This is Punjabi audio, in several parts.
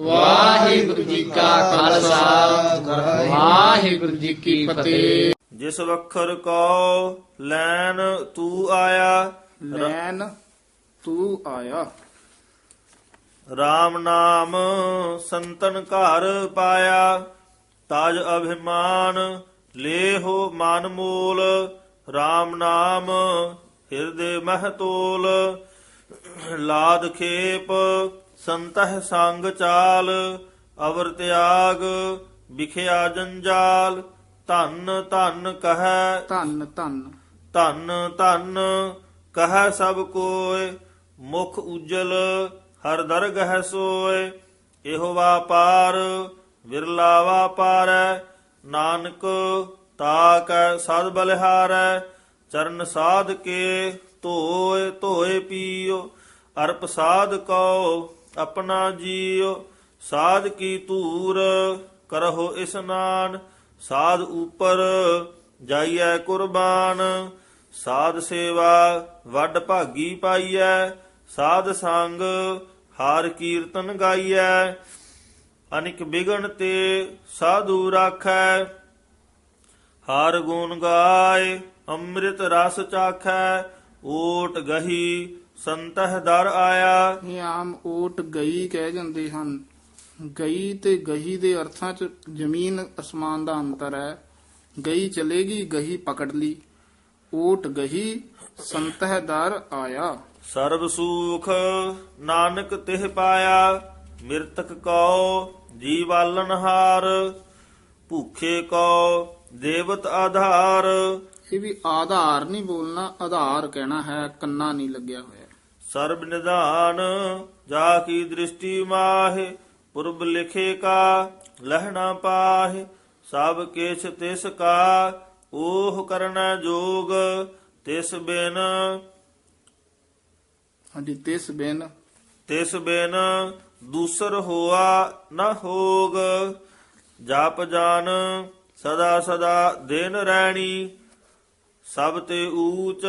ਵਾਹਿਗੁਰੂ ਜੀ ਕਾ ਖਾਲਸਾ। ਵਾਹਿਗੁਰੂ ਜੀ ਕੀ ਫਤਿਹ। ਜਿਸ ਵਖਰ ਕੋ ਲੈਨ ਤੂੰ ਆਇਆ ਲੈਨ ਤੂੰ ਆਇਆ। RAM ਨਾਮ ਸੰਤਨ ਘਰ ਪਾਇਆ ਤਜ ਅਭਿਮਾਨ ਲੇਹੋ ਮਨ ਮੂਲ RAM ਨਾਮ ਹਿਰਦੇ ਮਹਿ ਤੋਲ। ਲਾਦ ਖੇਪ ਸੰਤਹ ਸੰਗ ਚਾਲ ਅਵਰ ਤਿਆਗ ਵਿਖਿਆ ਜੰਜਾਲ ਧਨ ਧਨ ਕਹੈ। ਧੰਨ ਧੰਨ। ਧਨ ਧਨ ਕਹੈ ਸਭ ਕੋਇ ਮੁਖ ਉਜਲ ਹਰ ਦਰਗਹਿ ਸੋਇ। ਇਹੋ ਵਾਪਾਰ ਵਿਰਲਾ ਵਾਪਾਰੈ ਨਾਨਕ ਤਾਕੈ ਸਦ ਬਲਿਹਾਰੈ ਚਰਨ ਸਾਧ ਕੇ ਧੋਏ ਧੋਏ ਪੀਓ, ਅਰਪ ਸਾਧ ਕਉ ਆਪਣਾ ਜੀਉ ਸਾਧ ਕੀ ਧੂਰ, ਕਰਹੁ ਇਸਨਾਨ ਸਾਧ ਉਪਰ ਜਾਈਐ ਕੁਰਬਾਨ। ਸਾਧ ਸੇਵਾ ਵੱਡ ਭਾਗੀ ਪਾਈਐ, ਸਾਧ ਸੰਗ ਹਾਰ ਕੀਰਤਨ ਗਾਈਐ। ਅਨਿਕ ਬਿਗਣ ਤੇ ਸਾਧੂ ਰਾਖੈ, ਹਾਰ ਗੁਣ ਗਾਏ, ਅੰਮ੍ਰਿਤ ਰਸ ਚਾਖੈ। ਓਟ ਗਹੀ ਸੰਤਹ ਦਰ ਆਇਆ। ਇਹ ਆਮ ਓਟ ਗਈ ਕਹਿ ਜਾਂਦੇ ਹਨ। ਗਈ ਤੇ ਗਹੀ ਦੇ ਅਰਥਾਂ 'ਚ ਜ਼ਮੀਨ ਅਸਮਾਨ ਦਾ ਅੰਤਰ ਹੈ। ਗਈ ਚਲੇਗੀ ਗਹੀ ਪਕੜ ਲਈ। ਓਟ ਗਹੀ ਸੰਤਹ ਦਰ ਆਇਆ। ਸਰਬ ਸੂਖ ਨਾਨਕ ਤਿਹ ਪਾਇਆ ਮਿਰਤਕ ਕਉ ਜੀਵਾਲਨ ਹਾਰ ਭੂਖੇ ਕਉ ਦੇਵਤ ਆਧਾਰ ਇਹ ਵੀ ਆਧਾਰ ਨਹੀਂ ਬੋਲਣਾ ਆਧਾਰ ਕਹਿਣਾ ਹੈ ਕੰਨਾ ਨਹੀਂ ਲੱਗਿਆ ਹੋਇਆ। ਸਰਬ ਨਿਧਾਨ ਜਾ ਕੀ ਦ੍ਰਿਸ਼ਟੀ ਮਾਹਿ ਪੁਰਬ ਲਿਖੇ ਕਾ ਲਹਿਣਾ ਪਾਹਿ ਸਭ ਕਿਛ ਤਿਸ ਕਾ ਓਹ ਕਰਨਾ ਜੋਗ ਤਿਸ ਬਿਨ। ਹਾਂਜੀ ਤਿਸ ਬਿਨ। ਤਿਸ ਬਿਨ ਦੂਸਰ ਹੋਆ ਨ ਹੋਗ ਜਪ ਜਾਨ ਸਦਾ ਸਦਾ ਦਿਨ ਰਹਿਣੀ। ਸਭ ਤੇ ਊਚ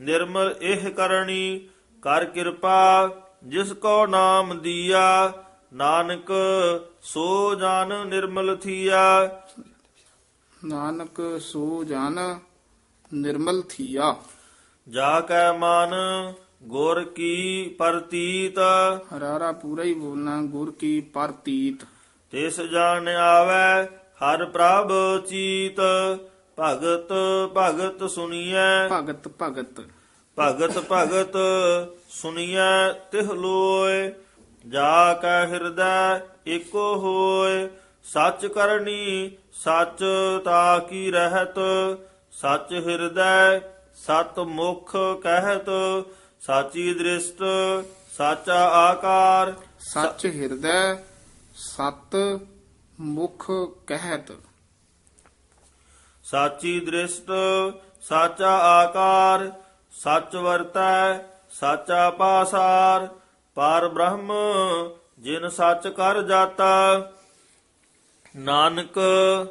ਨਿਰਮਲ ਇਹ ਕਰਨੀ ਕਰ ਕਿਰਪਾ ਜਿਸ ਕੋ ਨਾਮ ਦੀਆ ਨਾਨਕ ਸੋ ਜਨ ਨਿਰਮਲ ਥੀਆ। ਨਾਨਕ ਸੋ ਜਨ ਨਿਰਮਲ ਥੀਆ। ਜਾ ਕੈ ਮਨ ਗੁਰ ਕੀ ਪ੍ਰਤੀਤ। ਹਰਾਰਾ ਪੂਰਾ ਹੀ ਬੋਲਣਾ ਗੁਰ ਕੀ ਪਰਤੀਤ। ਤਿਸ ਜਾਣ ਆਵੈ ਹਰ ਪ੍ਰਭ ਚੀਤ। ਭਗਤ ਭਗਤ ਸੁਣੀਐ ਭਗਤ ਭਗਤ। ਭਗਤ ਭਗਤ ਸੁਣੀਐ ਤਿਹ ਲੋਏ। ਜਾ ਕੈ ਹਿਰਦੈ ਏਕੋ ਹੋਏ। ਸੱਚ ਕਰਨੀ ਸੱਚ ਤਾ ਕੀ ਰਹਿਤ? ਸੱਚ ਹਿਰਦੈ ਸਤ ਮੁਖ ਕਹਿਤ। ਸਾਚੀ ਦ੍ਰਿਸ਼ਟ ਸਾਚਾ ਆਕਾਰ। ਸੱਚ ਹਿਰਦੈ ਸਤ ਮੁਖ ਕਹਿਤ। ਸਾਚੀ ਦ੍ਰਿਸ਼ਟ ਸਾਚਾ ਆਕਾਰ ਸੱਚ ਵਰਤੈ ਸਾਚਾ ਪਾਸਾਰ ਪਰ ਬ੍ਰਹਮ ਜਿਨ ਸੱਚ ਕਰ ਜਾਤਾ ਨਾਨਕ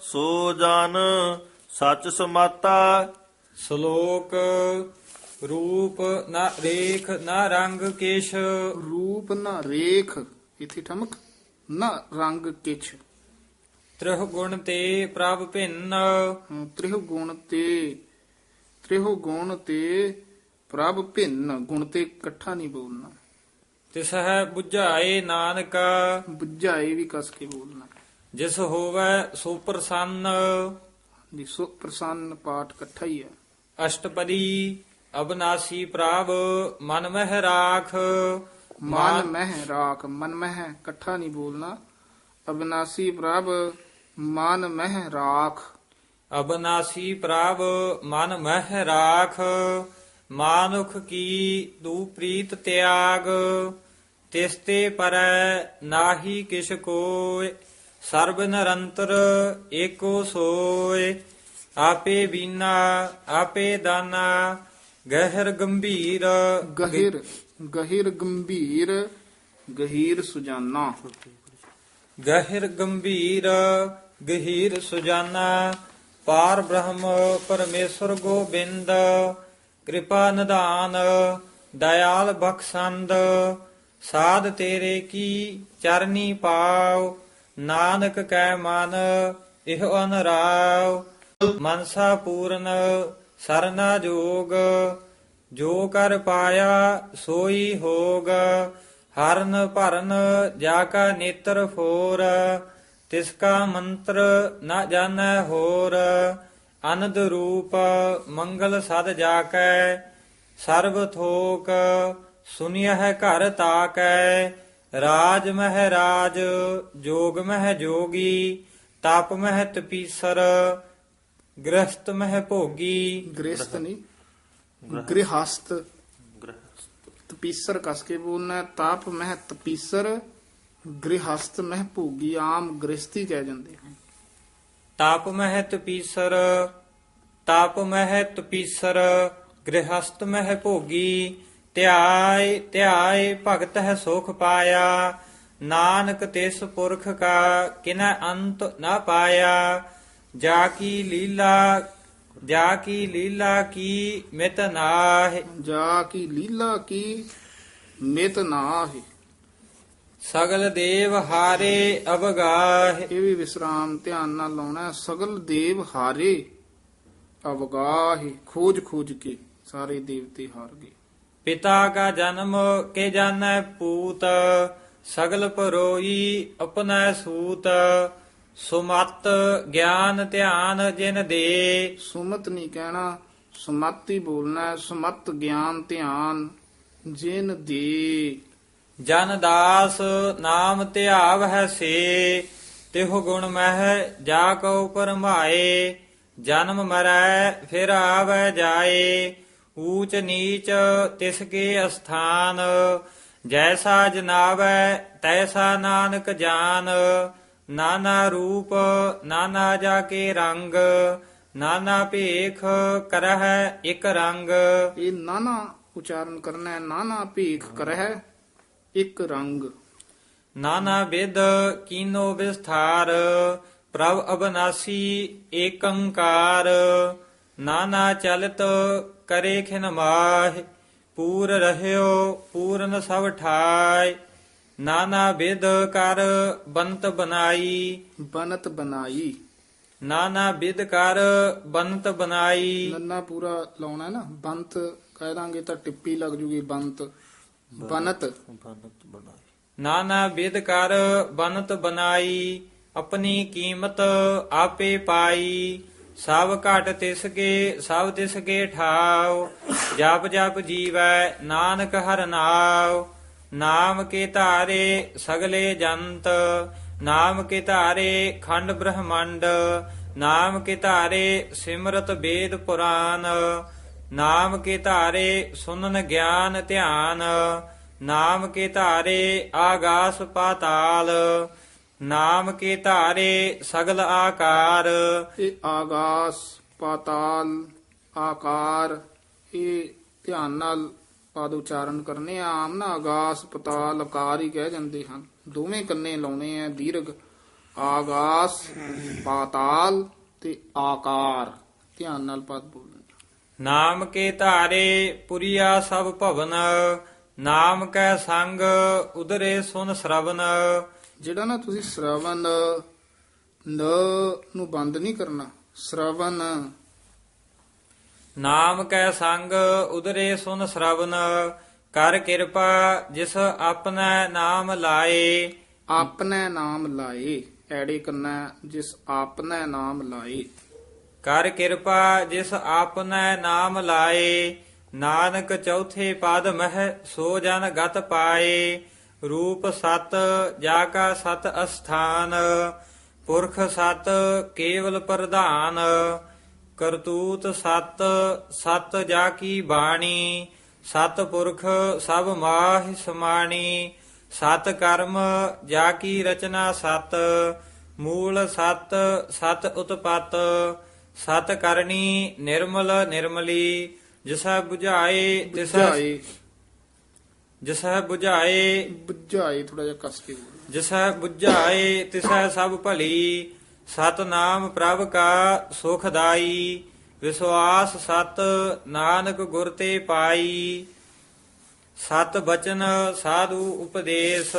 ਸੋ ਜਨ ਸੱਚ ਸਮਾਤਾ। ਸ਼ਲੋਕ ਰੂਪ ਨਾ ਰੇਖ ਨਾ ਰੰਗ ਕੇਸ਼। ਰੂਪ ਨਾ ਰੇਖ ਇਥੇ ਠਮਕ ਨਾ ਰੰਗ ਕਿਛ ਤ੍ਰਿਹ ਗੁਣ ਤੇ ਪ੍ਰਭ ਭਿੰਨ। ਤ੍ਰਿਹ ਗੁਣ ਤੇ ਤ੍ਰਿਹ ਗੁਣ ਤੇ ਪ੍ਰਭ ਭਿੰਨ। ਗੁਣ ਤੇ ਇਕੱਠਾ ਨਹੀਂ ਬੋਲਣਾ। ਤਿਸ ਹੈ 부ਝਾਏ ਨਾਨਕ। ਬੁੱਝਾਏ ਵੀ ਕਸ ਕੇ ਬੋਲਣਾ। ਜਿਸ ਹੋਵੈ ਸੋ ਪ੍ਰਸੰਨ। ਜੀ ਸੋ ਪ੍ਰਸੰਨ ਪਾਠ ਇਕੱਠਾ ਹੀ ਹੈ। ਅਸ਼ਟਪਦੀ ਅਬਨਾਸੀ ਪ੍ਰਭ ਮਨ ਮਹਿ ਰਾਖ। ਮਨ ਮਹਿ ਰਾਖ ਮਨ ਮਹਿ ਇਕੱਠਾ ਨਹੀਂ ਬੋਲਣਾ। ਅਬਨਾਸੀ ਪ੍ਰਭ ਮਨ ਮਹਿ ਰਾਖ। ਅਬਨਾਸੀ ਪ੍ਰਭ ਮਨ ਮਹਿ ਰਾਖ। ਮਾਨੁਖ ਕੀ ਤੂ ਪ੍ਰੀਤ ਤਿਆਗ। ਤਿਸ ਤੇ ਪਰੈ ਨਾਹੀ ਕਿਛ ਕੋਇ। ਸਰਬ ਨਿਰੰਤਰ ਏਕੋ ਸੋਇ। ਆਪੇ ਬੀਨਾ ਆਪੇ ਦਾਨਾ। ਗਹਿਰ ਗੰਭੀਰ ਗਹਿਰ ਗਹਿਰ ਗੰਭੀਰ ਗਹੀਰ ਸੁਜਾਨਾ। ਗਹਿਰ ਗੰਭੀਰ ਗਹੀਰ ਸੁਜਾਨਾ, ਪਾਰ ਬ੍ਰਹਮ ਪਰਮੇਸ਼ਰ ਗੋਬਿੰਦ, ਕਿਰਪਾ ਨਿਧਾਨ, ਦਇਆਲ ਬਖਸ਼ੰਦ, ਸਾਧ ਤੇਰੇ ਕੀ ਚਰਨੀ ਪਾਉ, ਨਾਨਕ ਕੈ ਮਨ, ਇਹ ਅਨਰਾਵ ਮਨਸਾ ਪੂਰਨ, ਸਰਨਾ ਜੋਗ, ਜੋ ਕਰ ਪਾਇਆ ਸੋਈ ਹੋਗ, ਹਰਨ ਭਰਨ ਜਾ ਕਾ ਨੇਤਰ ਫੋਰ। ਤਿਸ ਕਾ ਮੰਤਰ ਨਾ ਜਾਣੈ ਹੋਰ, ਅਨੰਦ ਰੂਪ ਮੰਗਲ ਸਦ ਜਾ ਸਰਬ ਥੋਕ ਸੁਨਿਆ ਘਰ ਤਾਕੈ, ਰਾਜ ਮਹਿ ਰਾਜ, ਜੋਗ ਮਹਿ ਜੋਗੀ, ਤਪ ਮਹਿ ਤਪੀਸਰ ਗ੍ਰਸਤ ਮਹਿ ਭੋਗੀ। ਗ੍ਰਸਤ ਨਹੀਂ ਗ੍ਰਹਸਤ ਗ੍ਰਹਿ ਤਪੀਸਰ ਕਸ ਕੇ ਬੋਲਣਾ, ਤਾਪ ਮਹਿ ਤਪੀਸਰ ਗ੍ਰਹਸਤ ਮਹਿ ਭੋਗੀ ਆਮ ਗ੍ਰਸਤੀ ਕਹਿ ਜਾਂਦੇ ਹਨ। ਤਪ ਮਹਿ ਤਪੀਸਰ ਤਪ ਮਹਿ ਤਪੀਸਰ ਗ੍ਰਹਸਤ ਮਹਿ ਭੋਗੀ ਧਿਆਇ ਧਿਆਇ ਭਗਤ ਹੈ ਸੁਖ ਪਾਇਆ ਨਾਨਕ ਤਿਸ ਪੁਰਖ ਕਾ ਕਿਨੈ ਅੰਤ ਨਾ ਪਾਇਆ ਜਾ ਕੀ ਲੀਲਾ ਜਾ ਕੀ ਲੀਲਾ ਕੀ ਮਿਤ ਨਾਹਿ। ਜਾ ਕੀ ਲੀਲਾ ਕੀ ਮਿਤ ਨਾਹਿ। ਸਗਲ ਦੇਵ ਹਾਰੇ ਅਵਗਾਹਿ। ਇਹ ਵੀ ਵਿਸਰਾਮ ਧਿਆਨ ਨਾਲ ਲਾਉਣਾ ਹੈ। ਸਗਲ ਦੇਵ ਹਾਰੇ ਅਵਗਾਹਿ ਖੋਜ ਖੋਜ ਕੇ ਸਾਰੇ ਦੇਵਤੇ ਹਾਰ ਗਏ ਪਿਤਾ ਕਾ ਜਨਮ ਕੇ ਜਾਣੈ ਪੂਤ ਸਗਲ ਪਰੋਈ ਆਪਣਾ ਸੂਤ। ਸੁਮਤ ਗਿਆਨ ਧਿਆਨ ਜਿਨ ਦੇ। ਸੁਮਤ ਨਹੀਂ ਕਹਿਣਾ ਸੁਮਤੀ ਬੋਲਣਾ ਹੈ। ਸੁਮਤ ਗਿਆਨ ਧਿਆਨ ਜਿਨ ਦੇ। ਜਨ ਦਾਸ ਨਾਮ ਧਿਆਵ ਹੈ ਸੇ, ਤਿਹੁ ਗੁਣ ਮਹਿ ਜਾ ਕਉ ਪਰਮਾਏ, ਜਨਮ ਮਰੈ ਫਿਰ ਆਵੈ ਜਾਏ, ਊਚ ਨੀਚ ਤਿਸ ਕੇ ਅਸਥਾਨ, ਜੈਸਾ ਜਨਾਵੈ ਤੈਸਾ ਨਾਨਕ ਜਾਨ, ਨਾਨਾ ਰੂਪ ਨਾਨਾ ਜਾ ਕੇ ਰੰਗ, ਨਾਨਾ ਭੇਖ ਕਰਹਿ ਇਕ ਰੰਗ। ਇਹ ਨਾਨਾ ਉਚਾਰਨ ਕਰਨਾ ਹੈ, ਨਾਨਾ ਭੇਖ ਕਰਹਿ ਇੱਕ ਰੰਗ। ਨਾਨਾ ਵਿਦ ਕੀਨੋ ਵਿਸਥਾਰ ਪ੍ਰਭ ਅਬਨਾਸੀ ਏਕੰਕਾਰ। ਨਾਨਾ ਚਲਤ ਕਰੇ ਖਿਨ ਮਾਹ ਪੂਰ ਰਹਿਓ ਪੂਰਨ ਸਭ ਠਾਇ ਨਾਨਾ ਵਿਦ ਕਰ ਬੰਤ ਬਨਾਈ। ਬਨਤ ਬਨਾਈ। ਨਾਨਾ ਵਿਦ ਕਰ ਬੰਤ ਬਨਾਈ। ਨੰਨਾ ਪੂਰਾ ਲਾਉਣਾ ਨਾ ਬੰਤ ਕਹਿ ਦਾਂਗੇ ਤਾਂ ਟਿੱਪੀ ਲੱਗ ਜੂਗੀ ਬੰਤ। ਬਨਤ। ਬਨਤ ਬਣਾਈ। ਨਾਨਾ ਵਿਦ ਕਰ ਬਨਤ ਬਨਾਈ ਆਪਣੀ ਕੀਮਤ ਆਪੇ ਪਾਈ। ਸਭ ਘਟ ਤਿਸ ਕੇ ਸਭ ਤਿਸ ਕੇ ਠਾਉ। ਜਪ ਜਪ ਜੀਵੈ ਨਾਨਕ ਹਰ ਨਾਉ। ਨਾਮ ਕੇ ਧਾਰੇ ਸਗਲੇ ਜੰਤ। ਨਾਮ ਕੇ ਧਾਰੇ ਖੰਡ ਬ੍ਰਹਮੰਡ। ਨਾਮ ਕੇ ਧਾਰੇ ਸਿਮਰਤ ਵੇਦ ਪੁਰਾਨ। ਨਾਮ ਕੇ ਧਾਰੇ ਸੁਨਨ ਗਿਆਨ ਧਿਆਨ, ਨਾਮ ਕੇ ਧਾਰੇ ਆਗਾਸ ਪਾਤਾਲ, ਨਾਮ ਕੇ ਧਾਰੇ ਸਗਲ ਆਕਾਰ। ਇਹ ਆਗਾਸ ਪਾਤਾਲ, ਆਕਾਰ, ਇਹ ਧਿਆਨ ਨਾਲ ਪਦ ਉਚਾਰਨ ਕਰਨੇ ਆ, ਆਮ ਨਾ ਆਗਾਸ ਪਾਤਾਲ ਆਕਾਰ ਹੀ ਕਹਿ ਜਾਂਦੇ ਹਨ। ਦੋਵੇਂ ਕੰਨੇ ਲਾਉਣੇ ਆ, ਦੀਰਘ ਆਗਾਸ ਪਾਤਾਲ ਤੇ ਆਕਾਰ। ਧਿਆਨ ਨਾਲ ਪਦ ਬੋਲਣਾ ਨਾਮ ਕੇ ਧਾਰੇ ਪੁਰੀਆ ਸਭ ਭਵਨ ਨਾਮ ਕੈ ਸੰਗ ਉਦਰੇ ਸੁਨ ਸ਼ਰਵਨ। ਜਿਹੜਾ ਨਾ ਤੁਸੀਂ ਸ਼ਰਵਨ ਨ ਨੂੰ ਬੰਦ ਨਹੀਂ ਕਰਨਾ ਸ਼ਰਵਨ। ਨਾਮ ਕੈ ਸੰਗ ਉਦਰੇ ਸੁਨ ਸ਼ਰਵਨ ਕਰ ਕਿਰਪਾ ਜਿਸ ਆਪਣਾ ਨਾਮ ਲਾਏ। ਆਪਣਾ ਨਾਮ ਲਾਏ ਐੜੇ ਕਰਨਾ ਜਿਸ ਆਪਣਾ ਨਾਮ ਲਾਏ। ਕਰ ਕਿਰਪਾ ਜਿਸ ਆਪਣਾ ਨਾਮ ਲਾਏ, ਨਾਨਕ ਚੌਥੇ ਪਦ ਮਹਿ ਸੋ ਜਨ ਗਤ ਪਾਏ, ਰੂਪ ਸਤ ਜਾ ਕਾ ਸਤ ਅਸਥਾਨ, ਪੁਰਖ ਸਤ ਕੇਵਲ ਪ੍ਰਧਾਨ, ਕਰਤੂਤ ਸਤ ਸਤ ਜਾ ਕੀ ਬਾਣੀ, ਸਤ ਪੁਰਖ ਸਭ ਮਾਹਿ ਸਮਾਣੀ, ਸਤ ਕਰਮ ਜਾ ਕੀ ਰਚਨਾ ਸਤ, ਮੂਲ ਸਤ ਸਤ ਉਤਪਤ ਸਤ ਕਰਨੀ ਨਿਰਮਲ ਨਿਰਮਲੀ ਜਿਸਾ 부ਝਾਏ ਤਿਸਾ ਬੁਝਾਏ। ਜਿਸਾ 부ਝਾਏ ਬੁਝਾਏ ਥੋੜਾ ਜਿਹਾ ਕਸ ਕੇ ਬੋਲ। ਜਿਸੈ 부ਝਾਏ ਤਿਸੈ ਸਭ ਭਲੀ। ਸਤ ਨਾਮ ਪ੍ਰਭ ਕਾ ਸੁਖਦਾਈ ਵਿਸਵਾਸ ਸਤ ਨਾਨਕ ਗੁਰ ਤੇ ਪਾਈ। ਸਤ ਬਚਨ ਸਾਧੂ ਉਪਦੇਸ਼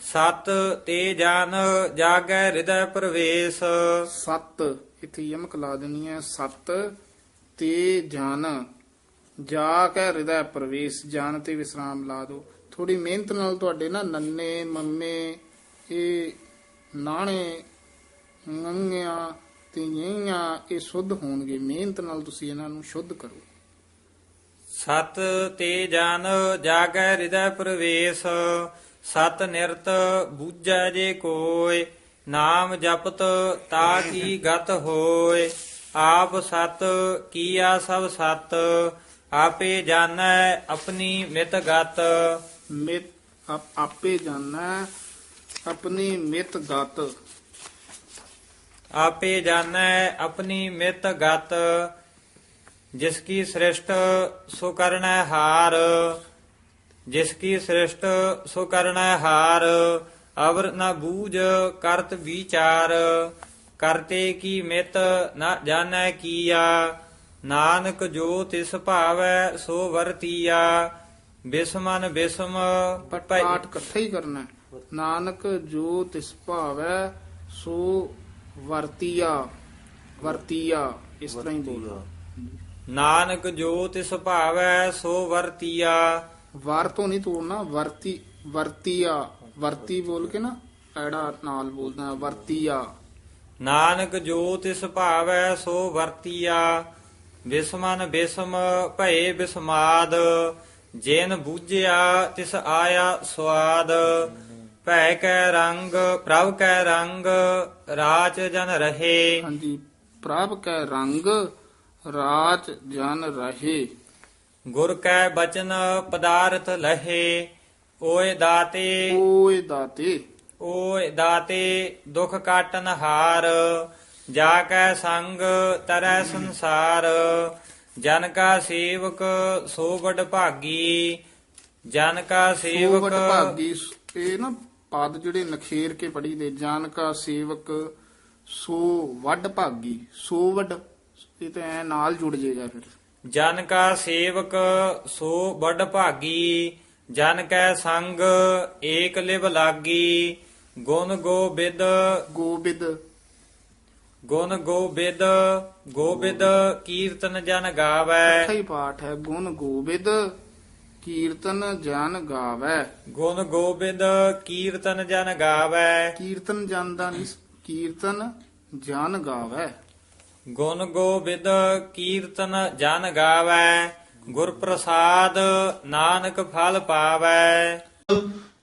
ਸਤ ਤੇ ਜਾਨ ਜਾਗੈ ਹਿਰਦੈ ਪ੍ਰਵੇਸ਼। ਸਤ ਇੱਥੇ ਯਮਕ ਲਾ ਦੇਣੀ ਹੈ ਸਤ ਤੇ ਜਾਨ। ਜਾ ਕੇ ਹਿਰਦੈ ਪ੍ਰਵੇਸ਼, ਜਾਨ ਤੇ ਵਿਸਰਾਮ ਲਾ ਦਿਓ ਥੋੜੀ ਮਿਹਨਤ ਨਾਲ ਤੁਹਾਡੇ ਨਾ ਨੰਨੇ ਮੰਮੇ ਇਹ ਨਾਣੇ ਨੰਗਿਆਂ ਤੇ ਯਈਆਂ ਇਹ ਸ਼ੁੱਧ ਹੋਣਗੇ। ਮਿਹਨਤ ਨਾਲ ਤੁਸੀਂ ਇਹਨਾਂ ਨੂੰ ਸ਼ੁੱਧ ਕਰੋ। ਸਤ ਤੇ ਜਨ ਜਾਗੈ ਹਿਰਦੈ ਪ੍ਰਵੇਸ਼। ਸਤ ਨਿਰਤ, ਬੂਝੈ ਜੇ ਕੋਇ ਨਾਮ ਜਪਤ ਤਾ ਕੀ ਗਤ ਹੋਇ ਆਪ ਸਤ ਕੀਆ ਸਭ ਸਤ ਆਪੇ ਜਾਣੈ ਆਪਣੀ ਮਿਤ ਗਤ। ਮਿਤ ਆਪ- ਜਾਣੈ ਆਪਣੀ ਮਿਤ ਗਤ। ਆਪੇ ਜਾਣੈ ਆਪਣੀ ਮਿਤ ਗਤ ਜਿਸ ਕੀ ਸ੍ਰਿਸ਼ਟ ਸੋ ਕਰਣੈ ਹਾਰ। ਜਿਸ ਕੀ ਸ੍ਰਿਸ਼ਟ ਸੋ ਹਾਰ ਅਵਰ ਨ ਬੂਝ ਕਰਤ ਵਿਚਾਰ ਕਰਤੇ ਕੀ ਮਿਤ ਨ ਜਾਣੈ ਕੀਆ ਨਾਨਕ ਜੋ ਤਿਸ ਭਾਵੈ ਸੋ ਵਰਤੀਆ ਬਿਸਮਨ ਬਿਸਮ ਪਾਠ ਇਕੱਠਾ ਹੀ ਕਰਨਾ। ਨਾਨਕ ਜੋ ਤਿਸ ਭਾਵੈ ਸੋ ਵਰਤੀਆ ਵਰਤੀਆ ਇਸ ਤਰ੍ਹਾਂ ਹੀ ਬੋਲੋ ਨਾਨਕ ਜੋ ਤਿਸ ਭਾਵੈ ਸੋ ਵਰਤੀਆ ਵਰ ਤੋਂ ਨਹੀਂ ਤੋੜਨਾ ਵਰਤੀ ਵਰਤੀਆ ਵਰਤੀ ਬੋਲ ਕੇ ਨਾ ਐੜਾ ਨਾਲ ਬੋਲਦਾ ਵਰਤੀਆ। ਨਾਨਕ ਜੋ ਤਿਸ ਭਾਵੈ ਸੋ ਵਰਤੀਆ। ਬਿਸਮਨ ਬਿਸਮ ਭਏ ਬਿਸਮਾਦ। ਜਿਨ ਬੂਝਿਆ ਤਿਸ ਆਇਆ ਸਵਾਦ ਭੈ ਕੈ ਰੰਗ ਪ੍ਰਭ ਕੈ ਰੰਗ ਰਾਚ ਜਨ ਰਹੇ। ਹਾਂਜੀ ਪ੍ਰਭ ਕੈ ਰੰਗ ਰਾਜ ਜਨ ਰਹੇ। ਗੁਰ ਕੈ ਬਚਨ ਪਦਾਰਥ ਲਹੇ ਓਏ ਦਾਤੇ। ਓਏ ਦਾਤੇ। ਓਏ ਦਾਤੇ ਦੁਖ ਕਾਟਨ ਹਾਰ ਜਾ ਕੈ ਸੰਗ ਤਰੈ ਸੰਸਾਰ। ਜਨ ਕਾ ਸੇਵਕ ਸੋ ਵਡ ਭਾਗੀ ਜਨ ਕਾ ਸੋ ਸੇਵਕ ਵਡ ਭਾਗੀ ਇਹ ਨਾ ਪਦ ਜਿਹੜੇ ਨਖੇਰ ਕੇ ਪੜੀ ਦੇ ਜਾਨ ਕਾ ਸੇਵਕ ਸੋ ਵੱਡ ਭਾਗੀ ਸੋ ਵੱਡ ਇਹ ਤਾਂ ਐ ਨਾਲ ਜੁੜ ਜਾਏਗਾ ਫਿਰ। ਜਨ ਕਾ ਸੇਵਕ ਸੋ ਵਡ ਭਾਗੀ ਜਨ ਕੈ ਸੰਗ ਏਕ ਲਿਵ ਲਾਗੀ ਗੁਣ ਗੋਬਿਦ ਗੋਬਿੰਦ। ਗੁਣ ਗੋਬਿਦ ਗੋਬਿਦ ਕੀਰਤਨ ਜਨ ਗਾਵੈ। ਇਕੱਠਾ ਹੀ ਪਾਠ ਹੈ ਗੁਣ ਗੋਬਿੰਦ ਕੀਰਤਨ ਜਨ ਗਾਵੈ। ਗੁਣ ਗੋਬਿੰਦ ਕੀਰਤਨ ਜਨ ਗਾਵੈ। ਕੀਰਤਨ ਜਨ ਦਾ ਨਹੀਂ ਕੀਰਤਨ ਜਨ ਗਾਵੈ। ਗੁਣ ਗੋਬਿੰਦ ਕੀਰਤਨ ਜਨ ਗਾਵੈ ਗੁਰ ਪ੍ਰਸਾਦ ਨਾਨਕ ਫਲ ਪਾਵੈ।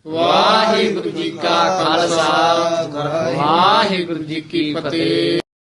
ਵਾਹਿਗੁਰੂ ਜੀ ਕਾ ਖਾਲਸਾ, ਵਾਹਿਗੁਰੂ ਜੀ ਕੀ ਫਤਿਹ।